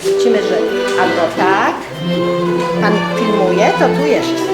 odwrócimy, że albo tak. Pan filmuje, to tu jeszcze.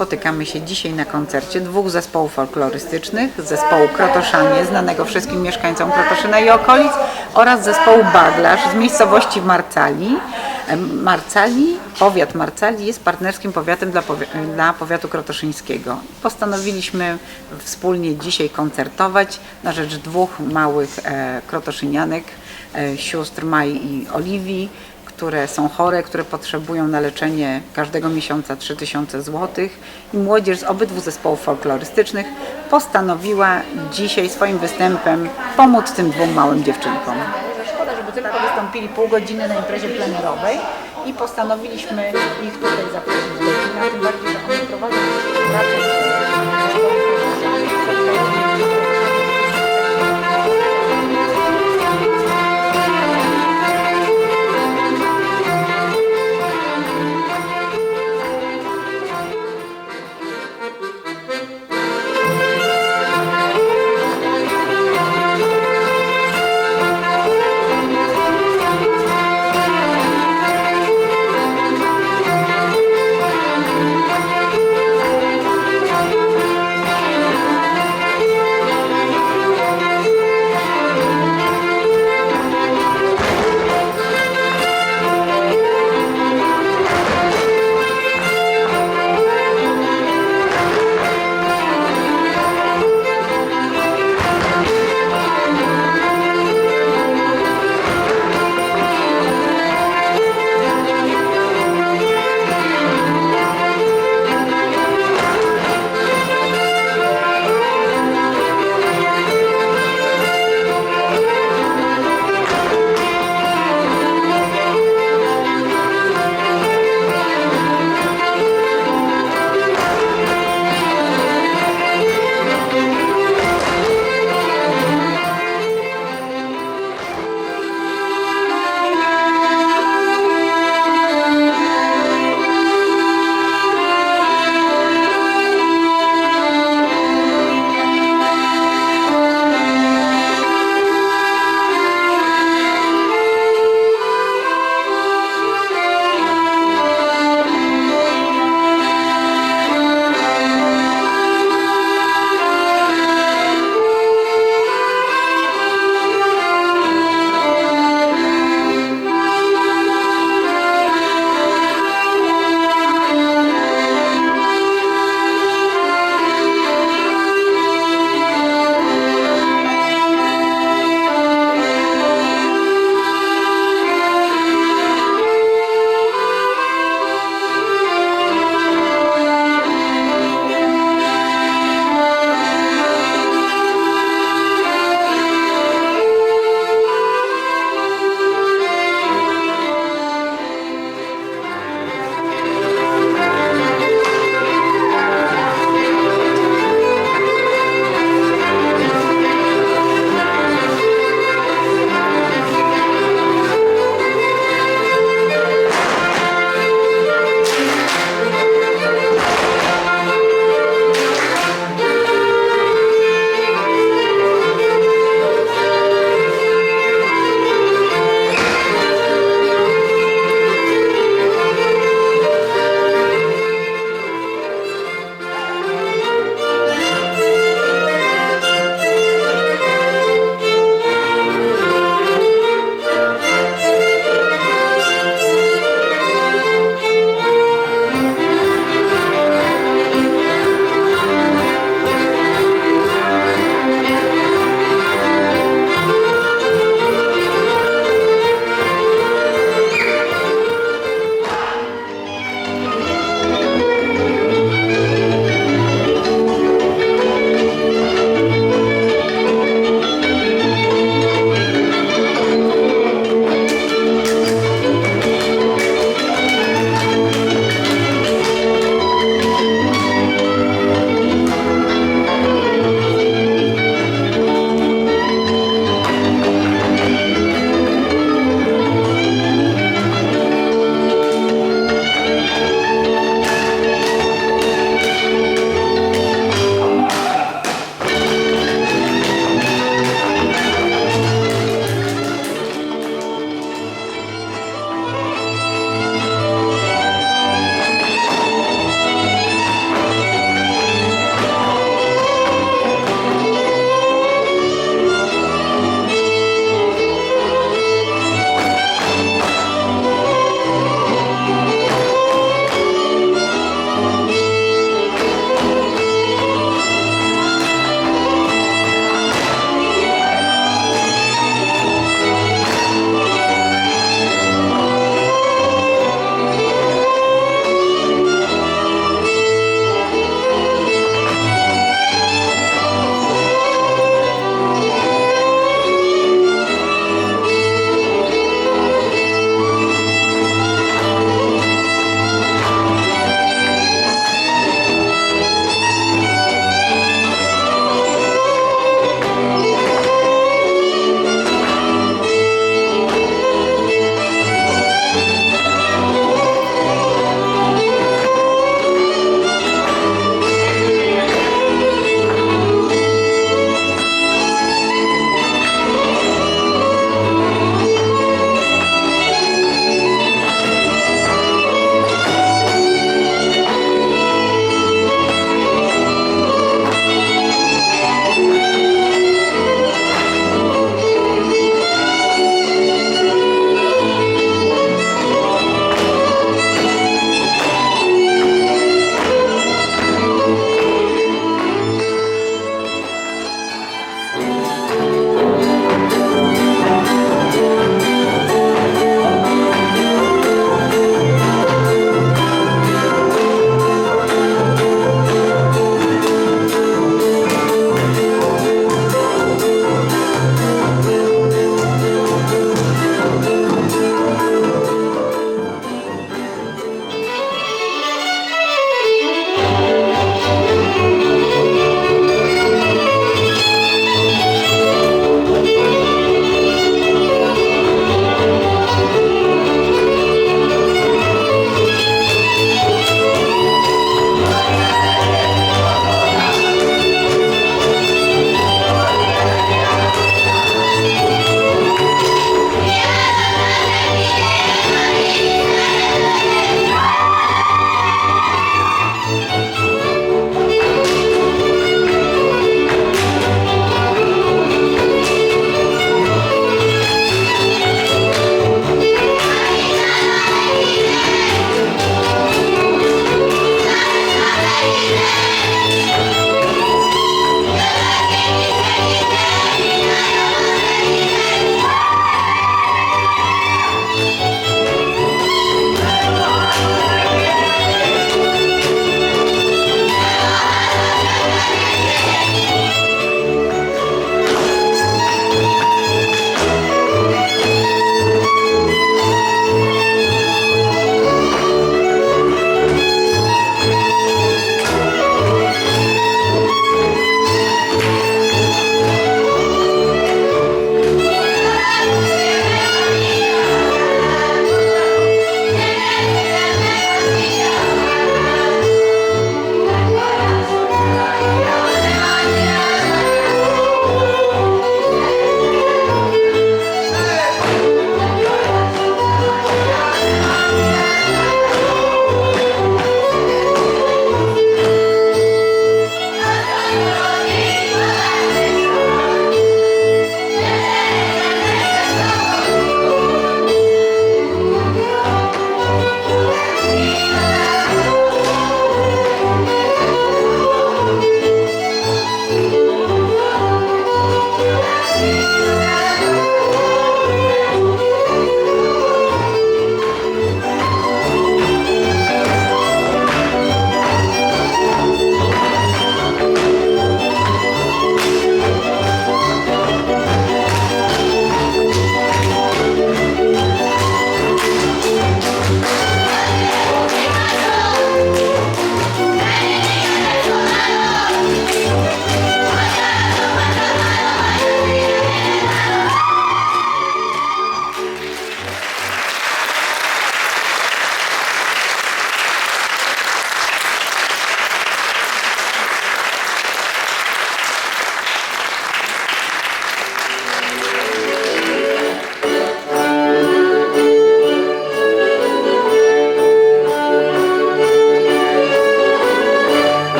Spotykamy się dzisiaj na koncercie dwóch zespołów folklorystycznych, zespołu Krotoszanie, znanego wszystkim mieszkańcom Krotoszyna i okolic oraz zespołu Baglarz z miejscowości Marcali. Marcali, powiat Marcali jest partnerskim powiatem dla, powi- dla powiatu krotoszyńskiego. Postanowiliśmy wspólnie dzisiaj koncertować na rzecz dwóch małych e, krotoszynianek, e, sióstr Mai i Oliwii, które są chore, które potrzebują na leczenie każdego miesiąca 3000 zł i młodzież z obydwu zespołów folklorystycznych postanowiła dzisiaj swoim występem pomóc tym dwóm małym dziewczynkom. Szkoda, żeby tylko wystąpili pół godziny na imprezie plenerowej i postanowiliśmy ich tutaj zaprosić do kina, tym bardziej, że oni prowadzą raczej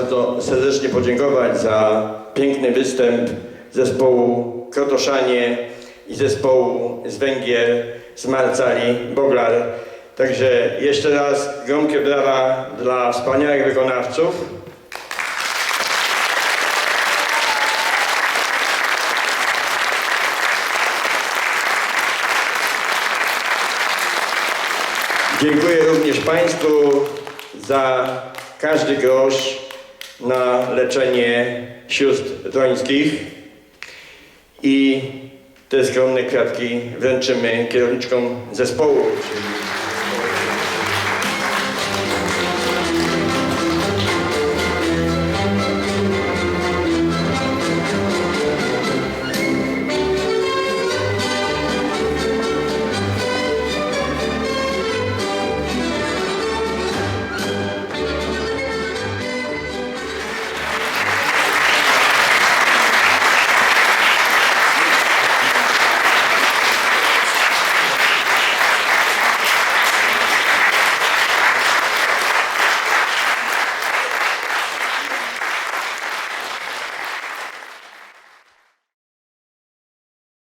bardzo serdecznie podziękować za piękny występ zespołu Krotoszanie i zespołu z Węgier, z Marcali, Boglar. Także jeszcze raz gromkie brawa dla wspaniałych wykonawców. Dziękuję również Państwu za każdy grosz na leczenie sióstr dońskich i te skromne kwiatki wręczymy kierowniczkom zespołu,